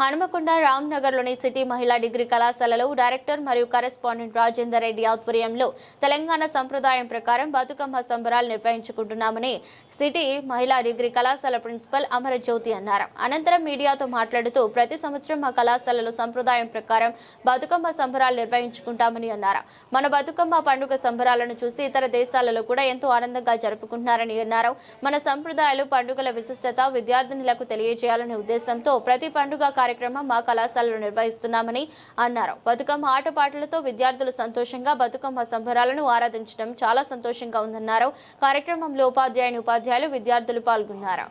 హనుమకొండ రామ్నగర్లోని సిటీ మహిళా డిగ్రీ కళాశాలలో డైరెక్టర్ మరియు కరెస్పాండెంట్ రాజేందర్ రెడ్డి ఆధ్వర్యంలో తెలంగాణ సంప్రదాయం ప్రకారం బతుకమ్మ సంబరాలు నిర్వహించుకుంటున్నామని సిటీ మహిళా డిగ్రీ కళాశాల ప్రిన్సిపల్ అమరజ్యోతి అన్నారు. అనంతరం మీడియాతో మాట్లాడుతూ ప్రతి సంవత్సరం మా కళాశాలలో సంప్రదాయం ప్రకారం బతుకమ్మ సంబరాలు నిర్వహించుకుంటామని అన్నారు. మన బతుకమ్మ పండుగ సంబరాలను చూసి ఇతర దేశాలలో కూడా ఎంతో ఆనందంగా జరుపుకుంటున్నారని అన్నారు. మన సంప్రదాయాలు పండుగల విశిష్టత విద్యార్థినులకు తెలియజేయాలనే ఉద్దేశంతో ప్రతి పండుగ కార్యక్రమం మా కళాశాలలో నిర్వహిస్తున్నామని అన్నారు. బతుకమ్మ ఆటపాటలతో విద్యార్థులు సంతోషంగా బతుకమ్మ సంబరాలను ఆరాధించడం చాలా సంతోషంగా ఉందన్నారు. కార్యక్రమంలో ఉపాధ్యాయుని ఉపాధ్యాయులు విద్యార్థులు పాల్గొన్నారు.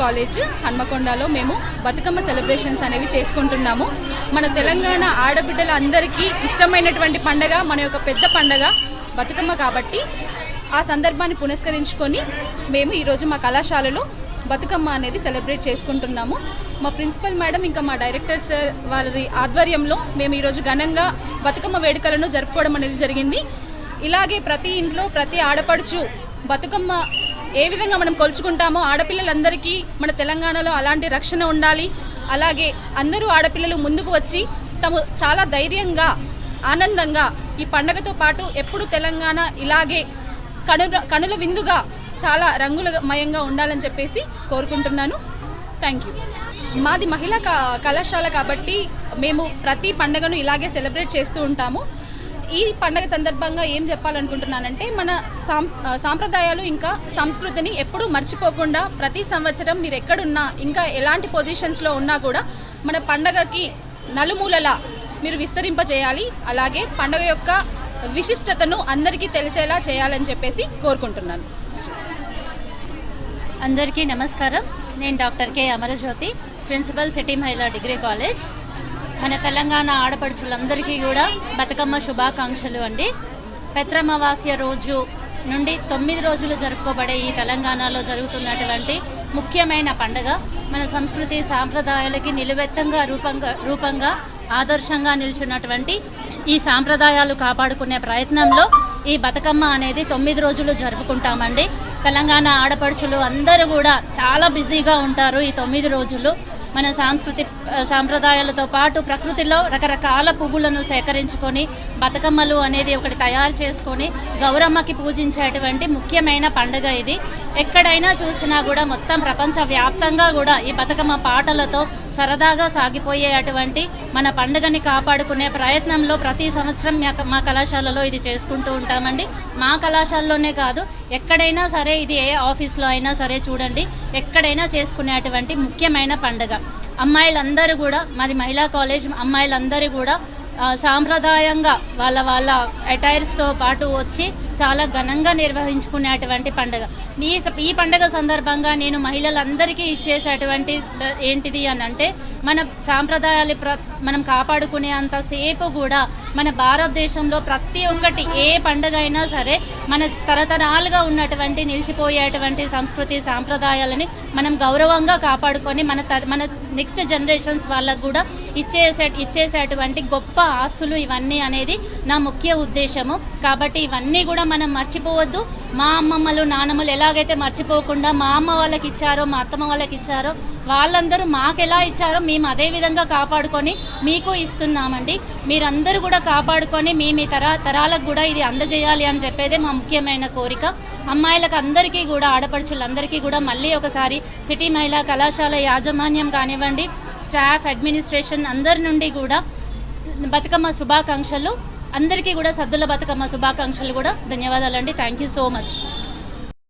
కాలేజ్ హన్మకొండలో మేము బతుకమ్మ సెలబ్రేషన్స్ అనేవి చేసుకుంటున్నాము. మన తెలంగాణ ఆడబిడ్డల అందరికీ ఇష్టమైనటువంటి పండగ మన యొక్క పెద్ద పండగ బతుకమ్మ కాబట్టి ఆ సందర్భాన్ని పునస్కరించుకొని మేము ఈరోజు మా కళాశాలలో బతుకమ్మ అనేది సెలబ్రేట్ చేసుకుంటున్నాము. మా ప్రిన్సిపల్ మేడం ఇంకా మా డైరెక్టర్ సార్ వారి ఆధ్వర్యంలో మేము ఈరోజు ఘనంగా బతుకమ్మ వేడుకలను జరుపుకోవడం అనేది జరిగింది. ఇలాగే ప్రతి ఇంట్లో ప్రతి ఆడపడుచు బతుకమ్మ ఏ విధంగా మనం కొలుచుకుంటామో ఆడపిల్లలందరికీ మన తెలంగాణలో అలాంటి రక్షణ ఉండాలి. అలాగే అందరూ ఆడపిల్లలు ముందుకు వచ్చి తము చాలా ధైర్యంగా ఆనందంగా ఈ పండగతో పాటు ఎప్పుడు తెలంగాణ ఇలాగే కనుల కనుల విందుగా చాలా రంగులమయంగా ఉండాలని చెప్పేసి కోరుకుంటున్నాను. థ్యాంక్ యూ మాది మహిళా క- కళాశాల కాబట్టి మేము ప్రతి పండుగను ఇలాగే సెలబ్రేట్ చేస్తూ ఉంటాము. ఈ పండగ సందర్భంగా ఏం చెప్పాలనుకుంటున్నానంటే మన సాం సాంప్రదాయాలు ఇంకా సంస్కృతిని ఎప్పుడూ మర్చిపోకుండా ప్రతి సంవత్సరం మీరు ఎక్కడున్నా ఇంకా ఎలాంటి పొజిషన్స్లో ఉన్నా కూడా మన పండగకి నలుమూలలా మీరు విస్తరింపజేయాలి. అలాగే పండగ యొక్క విశిష్టతను అందరికీ తెలిసేలా చేయాలని చెప్పేసి కోరుకుంటున్నాను. అందరికీ నమస్కారం. నేను doctor K. Amarajyothi principal city మహిళా డిగ్రీ కాలేజ్. మన తెలంగాణ ఆడపడుచులందరికీ కూడా బతుకమ్మ శుభాకాంక్షలు అండి. పెత్రమావాస్య రోజు నుండి తొమ్మిది రోజులు జరుపుకోబడే ఈ తెలంగాణలో జరుగుతున్నటువంటి ముఖ్యమైన పండగ. మన సంస్కృతి సాంప్రదాయాలకి నిలువెత్తంగా రూపంగా రూపంగా ఆదర్శంగా నిల్చున్నటువంటి ఈ సాంప్రదాయాలు కాపాడుకునే ప్రయత్నంలో ఈ బతుకమ్మ అనేది తొమ్మిది రోజులు జరుపుకుంటామండి. తెలంగాణ ఆడపడుచులు అందరూ కూడా చాలా బిజీగా ఉంటారు ఈ తొమ్మిది రోజులు. మన సాంస్కృతి సాంప్రదాయాలతో పాటు ప్రకృతిలో రకరకాల పువ్వులను సేకరించుకొని బతుకమ్మలు అనేది ఒకటి తయారు చేసుకొని గౌరమ్మకి పూజించేటువంటి ముఖ్యమైన పండుగ ఇది. ఎక్కడైనా చూసినా కూడా మొత్తం ప్రపంచ వ్యాప్తంగా కూడా ఈ బతుకమ్మ పాటలతో సరదాగా సాగిపోయే అటువంటి మన పండుగని కాపాడుకునే ప్రయత్నంలో ప్రతి సంవత్సరం మా- కళాశాలలో ఇది చేసుకుంటూ ఉంటామండి. మా కళాశాలలోనే కాదు ఎక్కడైనా సరే ఇది ఏ ఆఫీస్లో అయినా సరే చూడండి ఎక్కడైనా చేసుకునేటువంటి ముఖ్యమైన పండుగ. అమ్మాయిలందరూ కూడా మాది మహిళా కాలేజ్ అమ్మాయిలందరూ కూడా సాంప్రదాయంగా వాళ్ళ వాళ్ళ అటైర్స్తో పాటు వచ్చి చాలా ఘనంగా నిర్వహించుకునేటువంటి పండుగ. ఈ ఈ పండుగ సందర్భంగా నేను మహిళలందరికీ ఇచ్చేసేటువంటి ఏంటిది అని అంటే మన సాంప్రదాయాలు ప్ర మనం కాపాడుకునే అంతసేపు కూడా మన భారతదేశంలో ప్రతి ఒక్కటి ఏ పండుగ అయినా సరే మన తరతరాలుగా ఉన్నటువంటి నిలిచిపోయేటువంటి సంస్కృతి సాంప్రదాయాలని మనం గౌరవంగా కాపాడుకొని మన తర మన నెక్స్ట్ జనరేషన్స్ వాళ్ళకు కూడా ఇచ్చేసే ఇచ్చేసేటువంటి గొప్ప ఆస్తులు ఇవన్నీ అనేది నా ముఖ్య ఉద్దేశము. కాబట్టి ఇవన్నీ కూడా మనం మర్చిపోవద్దు. మా అమ్మమ్మలు నానమ్మలు ఎలాగైతే మర్చిపోకుండా మా అమ్మ వాళ్ళకి ఇచ్చారో మా అత్తమ్మ వాళ్ళకి ఇచ్చారో వాళ్ళందరూ మాకు ఎలా ఇచ్చారో మేము అదే విధంగా కాపాడుకొని మీకు ఇస్తున్నామండి. మీరందరూ కూడా కాపాడుకొని మీ మీ తరా తరాలకు కూడా ఇది అందజేయాలి అని చెప్పేదే మా ముఖ్యమైన కోరిక. అమ్మాయిలకు అందరికీ కూడా ఆడపడుచులందరికీ కూడా మళ్ళీ ఒకసారి సిటీ మహిళా కళాశాల యాజమాన్యం కానివ్వండి స్టాఫ్ అడ్మినిస్ట్రేషన్ అందరి నుండి కూడా బతుకమ్మ శుభాకాంక్షలు. అందరికీ కూడా సద్దుల బతుకమ్మ శుభాకాంక్షలు కూడా. ధన్యవాదాలండి. Thank you so much